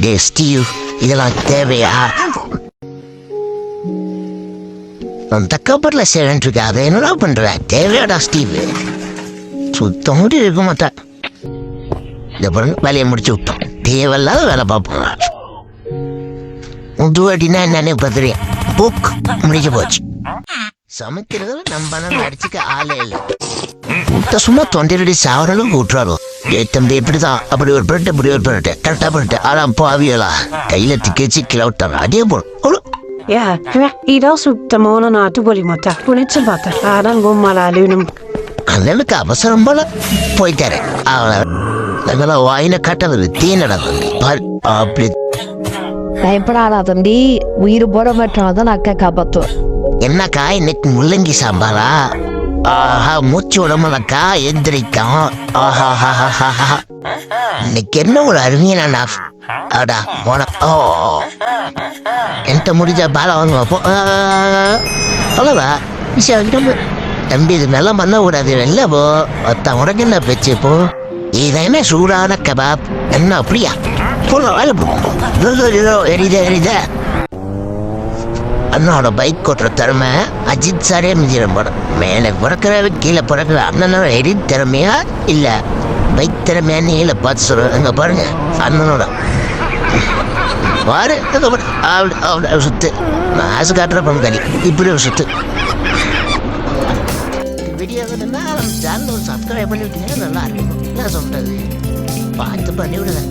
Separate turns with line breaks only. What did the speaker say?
டே Steve இதெல்லாம் தேவையா? அந்த கபரில் சேரன் அதை என்னடா பண்ற? தேவையாடா ஸ்டீவ். சுத்தம் கூட இருக்க மாட்டேன். இந்த பாருங்க வேலையை முடிச்சு விட்டோம். தேவையில்லாத வேலை பார்ப்போம். உது அடினா என்னன்னு இப்போ தெரியும். புக் முடிஞ்சு போச்சு. சமைக்கிறதுல நம்ம அடிச்சுக்க ஆளே இல்லை. சும்மா தொண்டையடி சாவர அளவுக்கு தம்பி இப்படிதான். அப்படி ஒரு பண்ணிட்டு இப்படி ஒரு பண்ணிட்டு கரெக்டா பண்ணிட்டு ஆனா பாவியலா. கையில திக்கச்சு கிளவிட்டாரு அதே போல்
är inte så vatten. Ja, den går med alla lunum.
அண்ணனுக்கு அவசரம் போல போயிட்டாரு அவளை அதெல்லாம் வாயின கட்டது தீ நடந்தது பாரு, அப்படி
பயப்படாதா தம்பி உயிர் போட மாட்டான் அக்கா காப்பாத்துவேன்
என்னக்கா இன்னைக்கு முள்ளங்கி சாம்பாரா ஆஹா மூச்சு உடம்புலக்கா எந்திரிக்கும். ஆஹா இன்னைக்கு என்ன ஒரு அருமையான நாள். அடா போன ஓ. என்கிட்ட முடிஞ்ச பாலம் வாங்க பார்ப்போம் அவ்வளோவா விஷயம் தம்பி இது நல்லா பண்ணக்கூடாது கூடாது வெளில போ. ஒருத்தன் உனக்கு என்ன பேச்சு இப்போ என்ன சூடான கபாப்? என்ன அப்படியா? போல வேலை போ. எரிதே எரியுதே. அண்ணனோட பைக் ஓட்டுற திறமை அஜித் சாரே மிஞ்சிடும் படம் மேலே பிறக்கிறவ கீழே பிறக்கிற அண்ணனோட எரி திறமையா இல்லை பைக் திறமையா கீழே பார்த்து சொல்லுவேன் அங்கே பாருங்க அண்ணனோட. பாரு அங்க பாரு. அப்படி அப்படி சுத்து. மாசு காட்டுற பங்காளி இப்படி ஒரு சுத்து. வீடியோ நம்ம சேனல் சப்ஸ்கிரைப் பண்ணி விட்டீங்கன்னா நல்லா இருக்கும். என்ன சொல்றது? பார்த்து பண்ணி விடுங்க.